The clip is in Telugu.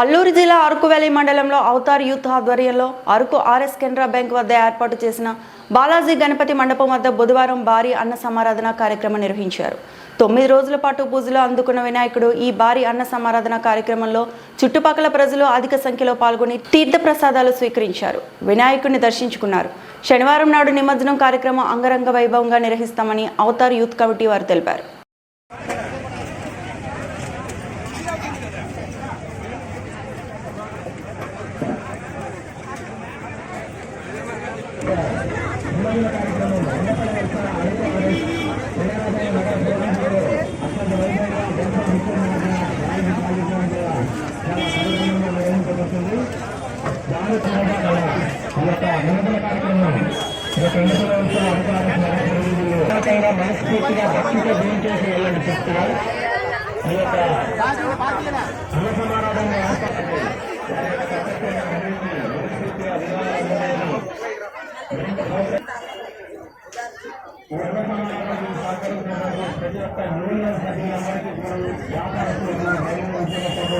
అల్లూరు జిల్లా అరకు వ్యాలీ మండలంలో అవతార్ యూత్ ఆధ్వర్యంలో అరకు ఆర్ఎస్ కెనరా బ్యాంక్ వద్ద ఏర్పాటు చేసిన బాలాజీ గణపతి మండపం వద్ద బుధవారం భారీ అన్న సమారాధన కార్యక్రమం నిర్వహించారు. తొమ్మిది రోజుల పాటు పూజలు అందుకున్న వినాయకుడు ఈ భారీ అన్న సమారాధన కార్యక్రమంలో చుట్టుపక్కల ప్రజలు అధిక సంఖ్యలో పాల్గొని తీర్థ ప్రసాదాలు స్వీకరించారు. వినాయకుడిని దర్శించుకున్నారు. శనివారం నాడు నిమజ్జనం కార్యక్రమం అంగరంగ వైభవంగా నిర్వహిస్తామని అవతార్ యూత్ కమిటీ వారు తెలిపారు. మనస్ఫూర్తిగా భక్తితో భూమి చేసి వెళ్ళండి చెప్తున్నారు ఈ యొక్క అన్న సమారాధన ప్రతి ఒక్క యూనియన్ సభ్యులందరికీ కూడా వ్యాపారస్తులకు మరియు ఉద్యోగస్తులకు